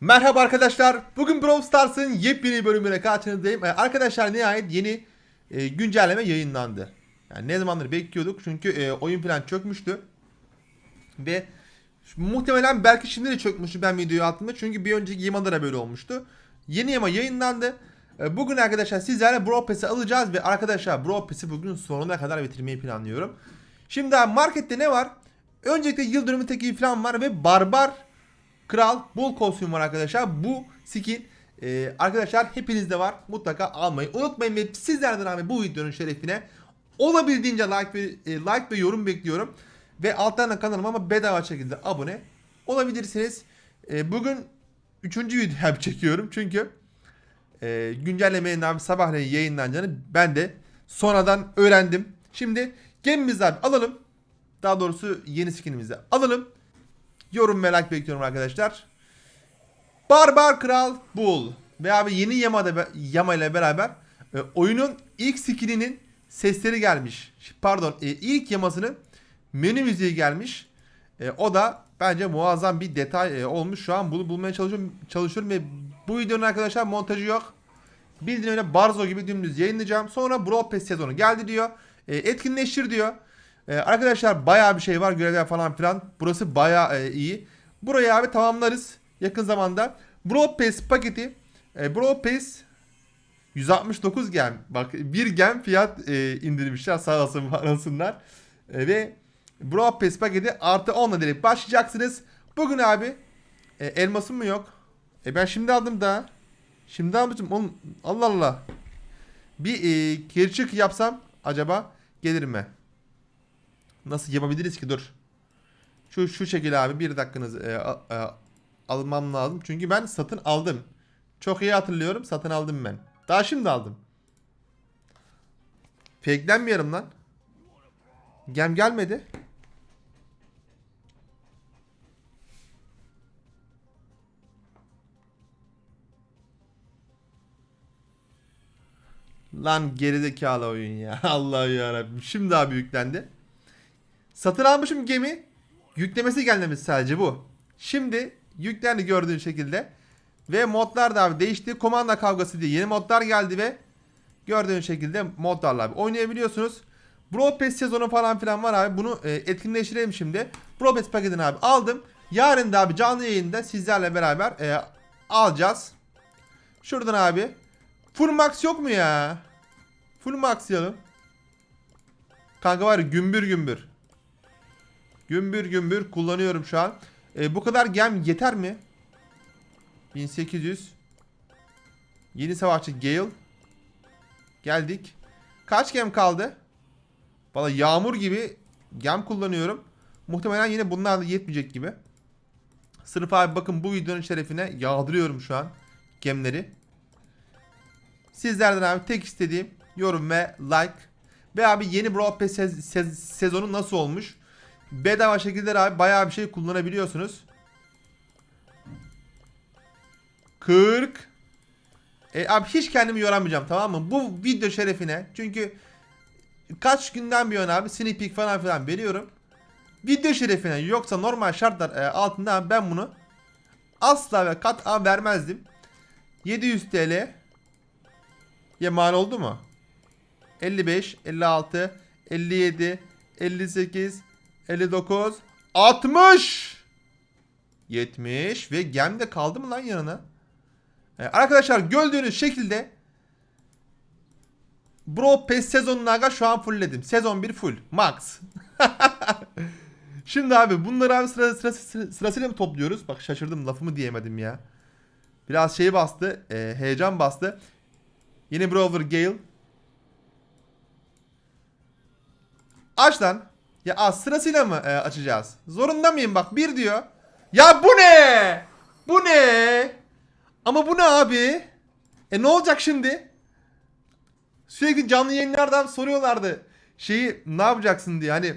Merhaba arkadaşlar. Bugün Brawl Stars'ın yepyeni bölümüne karşınızdayım. Ee, arkadaşlar nihayet yeni e, güncelleme yayınlandı. Yani ne zamandır bekliyorduk çünkü e, oyun falan çökmüştü. Ve muhtemelen belki şimdi de çökmüştü ben videoyu attığımda çünkü bir önceki Yama'da da böyle olmuştu. Yeni Yama yayınlandı. E, bugün arkadaşlar sizlerle Brawl Pass'i alacağız ve arkadaşlar Brawl Pass'i bugün sonuna kadar bitirmeyi planlıyorum. Şimdi markette ne var? Öncelikle yıl dönümü teki falan var ve Barbar Kral Bull kostüm var arkadaşlar. Bu skin e, arkadaşlar hepinizde var. Mutlaka almayı unutmayın ve sizlerden abi bu videonun şerefine olabildiğince like ve e, like ve yorum bekliyorum. Ve alttan da kanalıma ama bedava şekilde abone olabilirsiniz. E, bugün 3. video çekiyorum çünkü e, güncellemenin abi sabahleyin yayınlanacağını ben de sonradan öğrendim. Şimdi gemimizi abi alalım. Daha doğrusu yeni skinimizi alalım. Yorum ve like bekliyorum arkadaşlar. Barbar Kral Bull ve abi yeni Yama'da be- Yama ile beraber e, oyunun ilk skininin sesleri gelmiş. Pardon, e, ilk Yamasının menü müziği gelmiş. E, o da bence muazzam bir detay e, olmuş. Şu an bunu bulmaya çalışıyorum, çalışıyorum ve bu videonun arkadaşlar montajı yok. Bildiğin öyle Barzo gibi dümdüz yayınlayacağım. Sonra Brawl Pass sezonu geldi diyor. E, etkinleştir diyor. E, arkadaşlar bayağı bir şey var. Görevler falan filan. Burası bayağı e, iyi. Burayı abi tamamlarız yakın zamanda. Brawl Pass paketi. E, Brawl Pass 169 gem. Bak bir gem fiyat e, indirmişler sağ olsun var olsunlar. E, ve Brawl Pass paketi artı 10 direkt başlayacaksınız. Bugün abi e, elmasım mı yok? E ben şimdi aldım da. Şimdi almışım. Oğlum, Allah Allah. Bir e, çık yapsam acaba gelir mi? Nasıl yapabiliriz ki dur. Şu şu şekilde abi bir dakikanız e, a- e, almam lazım. Çünkü ben satın aldım. Çok iyi hatırlıyorum. Satın aldım ben. Daha şimdi aldım. Fake'lenmiyorum lan. Gem gelmedi. Lan gerizekalı oyun ya. Allah yarabbim. Şimdi abi yüklendi. Satın almışım gemi. Yüklemesi gelmemiş sadece bu. Şimdi yüklendi gördüğün şekilde. Ve modlar da abi değişti. Komanda kavgası diye yeni modlar geldi ve gördüğün şekilde modlarla abi oynayabiliyorsunuz. Brawl Pass sezonu falan filan var abi. Bunu e, etkinleştirelim şimdi. Brawl Pass paketini abi aldım. Yarın da abi canlı yayında sizlerle beraber e, alacağız. Şuradan abi. Full max yok mu ya? Full maxlayalım. Kanka var ya gümbür gümbür. Gümbür gümbür kullanıyorum şu an. E, bu kadar gem yeter mi? 1800. Yeni savaşçı Gale. Geldik. Kaç gem kaldı? Valla yağmur gibi gem kullanıyorum. Muhtemelen yine bunlar da yetmeyecek gibi. Sırf abi bakın bu videonun şerefine yağdırıyorum şu an gemleri. Sizlerden abi tek istediğim yorum ve like. Ve abi yeni Brawl Pass sez- sez- sezonu nasıl olmuş? Bedava şekilde abi bayağı bir şey kullanabiliyorsunuz. 40 e, abi hiç kendimi yoramayacağım tamam mı? Bu video şerefine çünkü kaç günden bir yana abi sneak peek falan filan veriyorum. Video şerefine yoksa normal şartlar e, altında ben bunu asla ve kat vermezdim. 700 TL ya mal oldu mu? 55, 56, 57, 58, 59, 60, 70 ve gem de kaldı mı lan yanına? Ee, arkadaşlar gördüğünüz şekilde Bro Pass sezonunu aga şu an fullledim. Sezon 1 full. Max. Şimdi abi bunları abi sıra, sıra, sıra- sırasıyla mı topluyoruz? Bak şaşırdım lafımı diyemedim ya. Biraz şey bastı. e, heyecan bastı. Yeni Brawler Gale. Aç lan. Ya az sırasıyla mı e, açacağız? Zorunda mıyım bak bir diyor. Ya bu ne? Bu ne? Ama bu ne abi? E ne olacak şimdi? Sürekli canlı yayınlardan soruyorlardı. Şeyi ne yapacaksın diye hani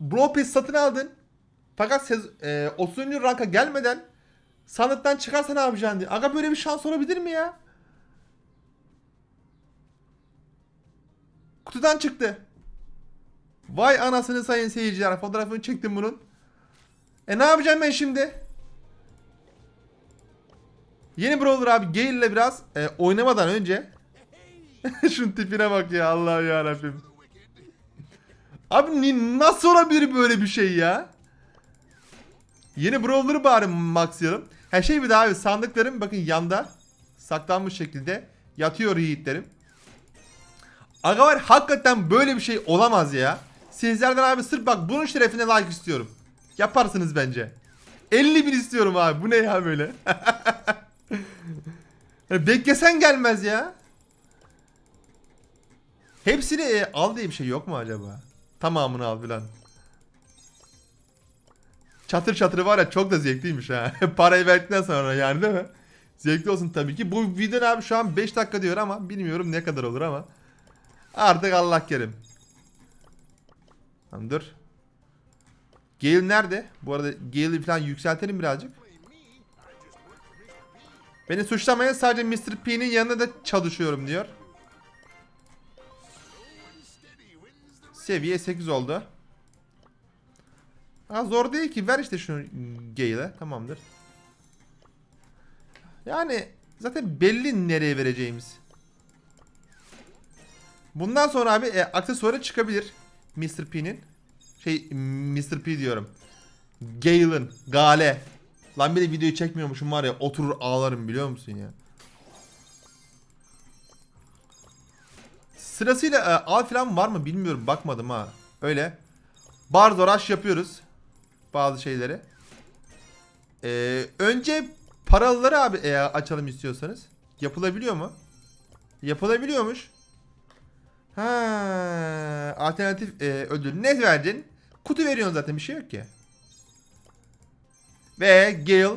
Bro Pass satın aldın. Fakat e, 30. ranka gelmeden sandıktan çıkarsa ne yapacaksın diye. Aga böyle bir şans olabilir mi ya? Kutudan çıktı. Vay anasını sayın seyirciler. Fotoğrafını çektim bunun. E ne yapacağım ben şimdi? Yeni Brawler abi Gale ile biraz e, oynamadan önce Şunun tipine bak ya Allah ya Rabbim. Abi ni- nasıl olabilir böyle bir şey ya? Yeni Brawler'ı bari maxlayalım. Her şey bir daha abi sandıklarım bakın yanda saklanmış şekilde yatıyor yiğitlerim. Aga var hakikaten böyle bir şey olamaz ya. Sizlerden abi sırf bak bunun şerefine like istiyorum. Yaparsınız bence. 50 bin istiyorum abi. Bu ne ya böyle? Beklesen gelmez ya. Hepsini e, al diye bir şey yok mu acaba? Tamamını al filan. Çatır çatır var ya çok da zevkliymiş ha. Parayı verdikten sonra yani değil mi? Zevkli olsun tabii ki. Bu video abi şu an 5 dakika diyor ama bilmiyorum ne kadar olur ama. Artık Allah kerim. Tamam dur. Gale nerede? Bu arada Gale'i falan yükseltelim birazcık. Beni suçlamayın sadece Mr. P'nin yanında da çalışıyorum diyor. Seviye 8 oldu. Ha zor değil ki ver işte şunu Gale'e tamamdır. Yani zaten belli nereye vereceğimiz. Bundan sonra abi e, aksesuarı çıkabilir Mr. P'nin. Şey Mr. P diyorum. Gale'ın, Gale. Lan bir de videoyu çekmiyormuşum var ya oturur ağlarım biliyor musun ya. Sırasıyla e, al falan var mı bilmiyorum bakmadım ha. Öyle. Bar doraş yapıyoruz. Bazı şeyleri. Ee, önce paralıları abi e, açalım istiyorsanız. Yapılabiliyor mu? Yapılabiliyormuş. Ha, alternatif e, ödül. Ne vereceksin? Kutu veriyorsun zaten bir şey yok ki. Ve Gale.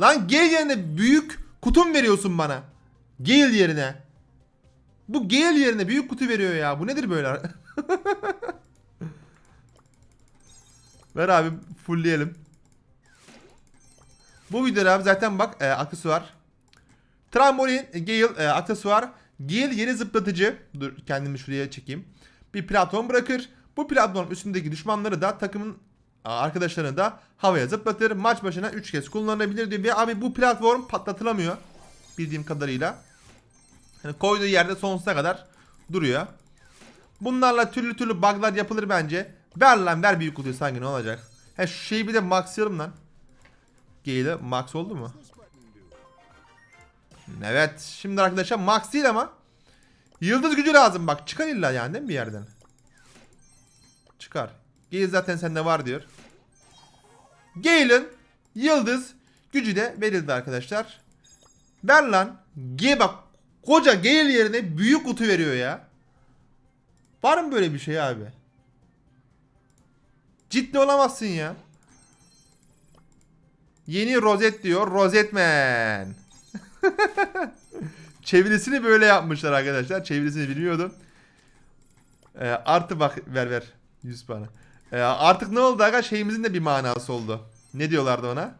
Lan Gale yerine büyük kutum veriyorsun bana. Gale yerine. Bu Gale yerine büyük kutu veriyor ya. Bu nedir böyle? Ver abi fullleyelim. Bu videoda abi zaten bak e, aksesuar. Trambolin, e, Gale e, aksesuar. Gale yeri zıplatıcı. Dur kendimi şuraya çekeyim. Bir platform bırakır. Bu platform üstündeki düşmanları da takımın arkadaşlarını da havaya zıplatır. Maç başına 3 kez kullanılabilir diyor. Ve abi bu platform patlatılamıyor. Bildiğim kadarıyla. Yani koyduğu yerde sonsuza kadar duruyor. Bunlarla türlü türlü bug'lar yapılır bence. Ver lan ver büyük kutuyu sanki ne olacak. He şu şeyi bir de maxlayalım lan. G'de max oldu mu? Evet. Şimdi arkadaşlar max değil ama yıldız gücü lazım bak. Çıkar illa yani değil mi bir yerden? Çıkar. Gale zaten sende var diyor. Gale'ın yıldız gücü de verildi arkadaşlar. Ver lan. G bak. Koca Gale yerine büyük kutu veriyor ya. Var mı böyle bir şey abi? Ciddi olamazsın ya. Yeni rozet diyor. Rozetman. Çevirisini böyle yapmışlar arkadaşlar. Çevirisini bilmiyordum. Ee, artı bak ver ver. 100 bana. Ee, artık ne oldu aga? Şeyimizin de bir manası oldu. Ne diyorlardı ona?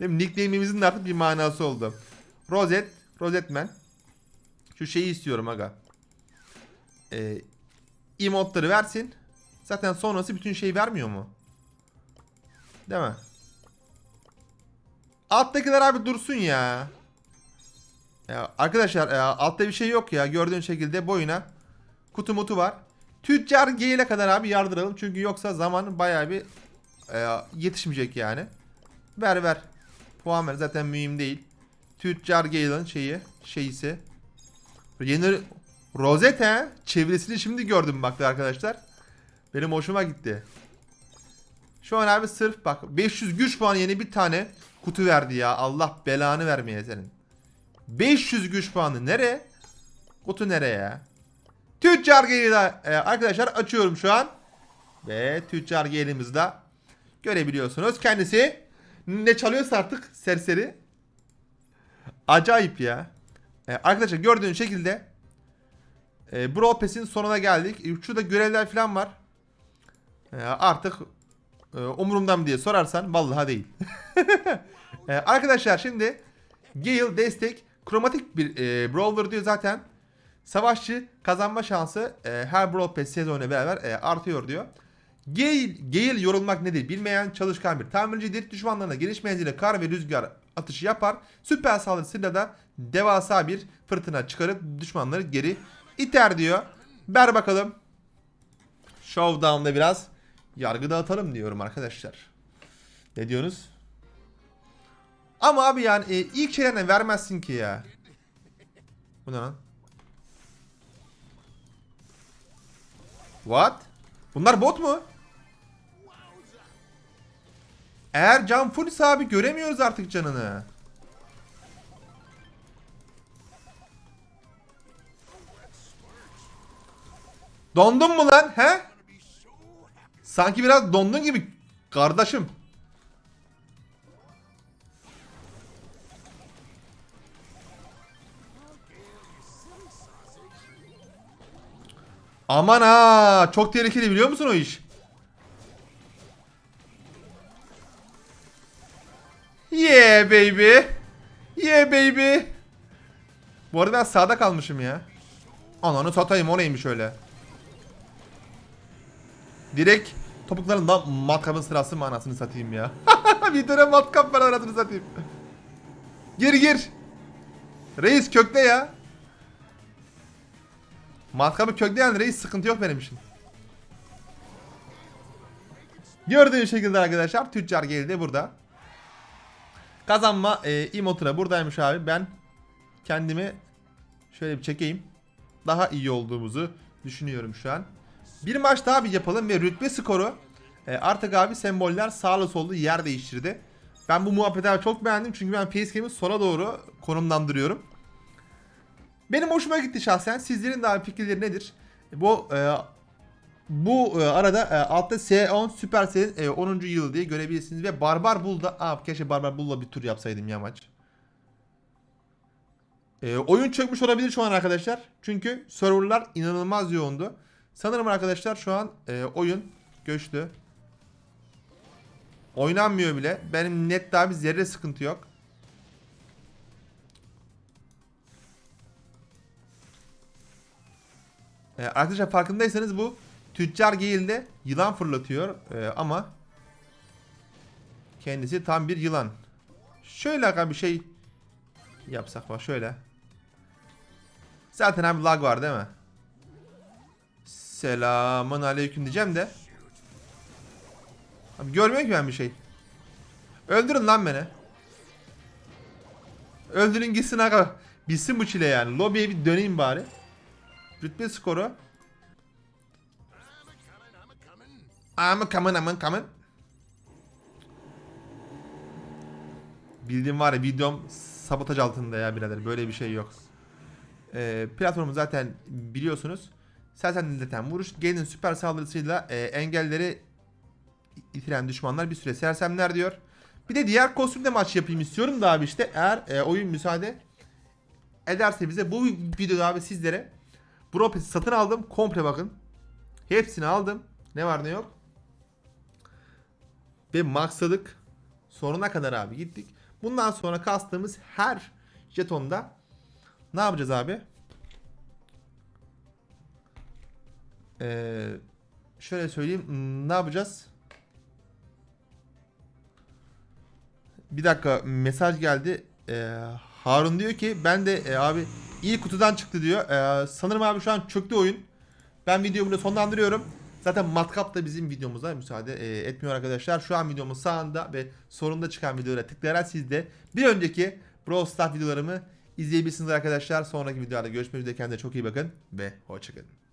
Değil mi? Nickname'imizin de artık bir manası oldu. Rozet. Rozetman. Şu şeyi istiyorum aga. Ee, emotları versin. Zaten sonrası bütün şey vermiyor mu? Değil mi? Alttakiler abi dursun ya. Ya arkadaşlar e, altta bir şey yok ya. Gördüğün şekilde boyuna kutu mutu var. Tüccar G'yle kadar abi yardıralım. Çünkü yoksa zaman bayağı bir e, yetişmeyecek yani. Ver ver. Puan ver zaten mühim değil. Tüccar Gale'ın şeyi. Şeyisi. Yeni Rosette çevirisini şimdi gördüm baktı arkadaşlar. Benim hoşuma gitti. Şu an abi sırf bak 500 güç puanı yeni bir tane kutu verdi ya. Allah belanı vermeye senin. 500 güç puanı nere? Kutu nereye ya? Tüccar Gale'i e, arkadaşlar açıyorum şu an. Ve Tüccar Gale'imizi de görebiliyorsunuz. Kendisi ne çalıyorsa artık serseri. Acayip ya. E, arkadaşlar gördüğünüz şekilde e, Brawl Pass'in sonuna geldik. E, Şurada görevler falan var. E, artık e, umurumda mı diye sorarsan vallahi değil. e, arkadaşlar şimdi Gale destek kromatik bir e, brawler diyor zaten. Savaşçı kazanma şansı e, her Brawl Pass sezonuyla beraber e, artıyor diyor. Gale, Gale yorulmak nedir bilmeyen çalışkan bir tamircidir. Düşmanlarına geniş menzilli kar ve rüzgar atışı yapar. Süper saldırısıyla da devasa bir fırtına çıkarıp düşmanları geri iter diyor. Ver bakalım. Showdown'da biraz yargı dağıtalım diyorum arkadaşlar. Ne diyorsunuz? Ama abi yani e, ilk şeylerine vermezsin ki ya. Bu ne lan? What? Bunlar bot mu? Eğer can full abi göremiyoruz artık canını. Dondun mu lan he? Sanki biraz dondun gibi kardeşim. Aman ha çok tehlikeli biliyor musun o iş? Yeah baby. Yeah baby. Bu arada ben sağda kalmışım ya. Ananı satayım o neymiş öyle. Direkt topuklarından matkabın sırası mı anasını satayım ya. bir dönem matkap var anasını satayım. Gir gir. Reis kökte ya. Matkabı kökleyen reis sıkıntı yok benim için. Gördüğün şekilde arkadaşlar tüccar geldi burada. Kazanma e, emotura buradaymış abi. Ben kendimi şöyle bir çekeyim. Daha iyi olduğumuzu düşünüyorum şu an. Bir maç daha bir yapalım ve rütbe skoru e, artık abi semboller sağlı sollu yer değiştirdi. Ben bu muhabbeti çok beğendim çünkü ben facecam'i sola doğru konumlandırıyorum. Benim hoşuma gitti şahsen. Sizlerin de fikirleri nedir? Bu e, bu e, arada e, altta S10 Supercell'in e, 10. yılı diye görebilirsiniz ve Barbar Bull'da abi keşke Barbar Bull'la bir tur yapsaydım ya maç. E, oyun çökmüş olabilir şu an arkadaşlar. Çünkü serverlar inanılmaz yoğundu. Sanırım arkadaşlar şu an e, oyun göçtü. Oynanmıyor bile. Benim net abi zerre sıkıntı yok. Ee, arkadaşlar farkındaysanız bu tüccar Gale'de yılan fırlatıyor Ee, ama kendisi tam bir yılan. Şöyle aga bir şey yapsak bak şöyle. Zaten abi lag var değil mi? Selamun aleyküm diyeceğim de. Abi görmüyor ki ben bir şey. Öldürün lan beni. Öldürün gitsin aga. Bitsin bu çile yani. Lobiye bir döneyim bari. Rütbe skoru. I'm coming, I'm coming. Bildiğim var ya videom sabotaj altında ya birader. Böyle bir şey yok. Ee, platformu zaten biliyorsunuz. Sersemleten vuruş. Gelin süper saldırısıyla e, engelleri itiren düşmanlar bir süre sersemler diyor. Bir de diğer kostümde maç yapayım istiyorum da abi işte eğer e, oyun müsaade ederse bize bu videoda abi sizlere Bro Pass'i satın aldım. Komple bakın. Hepsini aldım. Ne var ne yok. Ve maxladık. Sonuna kadar abi gittik. Bundan sonra kastığımız her jetonda ne yapacağız abi? Ee, şöyle söyleyeyim. Hmm, Ne yapacağız? Bir dakika mesaj geldi. Ee, Harun diyor ki ben de e, abi ilk kutudan çıktı diyor. Ee, sanırım abi şu an çöktü oyun. Ben videomu burada sonlandırıyorum. Zaten matkap da bizim videomuza müsaade e, etmiyor arkadaşlar. Şu an videomun sağında ve sonunda çıkan videolara tıklayarak siz de bir önceki Brawl Stars videolarımı izleyebilirsiniz arkadaşlar. Sonraki videolarda görüşmek üzere. Kendinize çok iyi bakın ve hoşçakalın.